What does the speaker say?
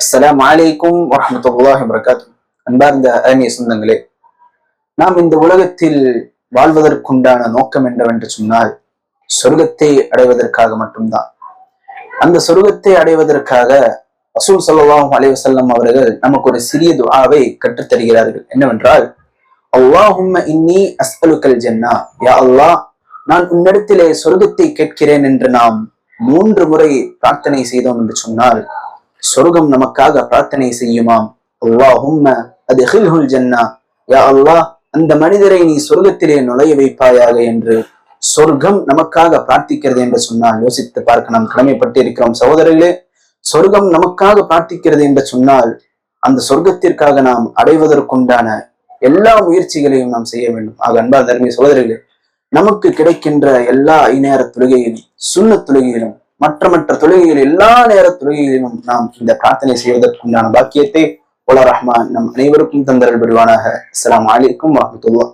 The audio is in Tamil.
அஸ்லாம் அலைக்கும் வரமத்துல்லாஹ் வபரகாத்துஹு. அன்பார்ந்த அருமைய சொந்தங்களே நாம் இந்த உலகத்தில் வாழ்வதற்குண்டான நோக்கம் என்னவென்று சொன்னால் சொர்க்கத்தை அடைவதற்காக மட்டும்தான். அந்த சொர்க்கத்தை அடைவதற்காக அசூல் சல்லாஹும் அலைவசல்லம் அவர்கள் நமக்கு ஒரு சிறிய துஆவை கற்றுத் தருகிறார்கள். என்னவென்றால் அல்லாஹும் இன்னி அஸ்அலுக்கல் ஜென்னா யா அல்லாஹ் நான் உன்னிடத்திலே சொர்க்கத்தை கேட்கிறேன் என்று நாம் மூன்று முறை பிரார்த்தனை செய்தோம் என்று சொன்னால் சொர்க்கம் நமக்காக பிரார்த்தனை செய்யுமாம். அல்லாஹும்ம அதுஹில்ஹுல் ஜன்னா. யா அல்லாஹ் அந்த மனிதரை நீ சொர்க்கத்திலே நுழைய வைப்பாயாக என்று சொர்க்கம் நமக்காக பிரார்த்திக்கிறது என்று சொன்னால் யோசித்து பார்க்க நாம் கடமைப்பட்டு இருக்கிறோம் சகோதரர்களே சொர்க்கம் நமக்காக பிரார்த்திக்கிறது என்று சொன்னால் அந்த சொர்க்கத்திற்காக நாம் அடைவதற்குண்டான எல்லா முயற்சிகளையும் நாம் செய்ய வேண்டும். ஆக அன்பார் தர்மி சகோதரர்களே நமக்கு கிடைக்கின்ற எல்லா ஐநேர தொழுகையிலும் சுண்ண தொழுகையிலும் மற்ற மற்ற தொழுகைகள் எல்லா நேர தொழுகைகளிலும் நாம் இந்த பிரார்த்தனை செய்வதற்குண்டான பாக்கியத்தை உல ரஹ்மான் நம் அனைவருக்கும் தந்தரல் பெறுவானாக அஸ்ஸலாமு அலைக்கும் வரஹ்மத்துல்லாஹ்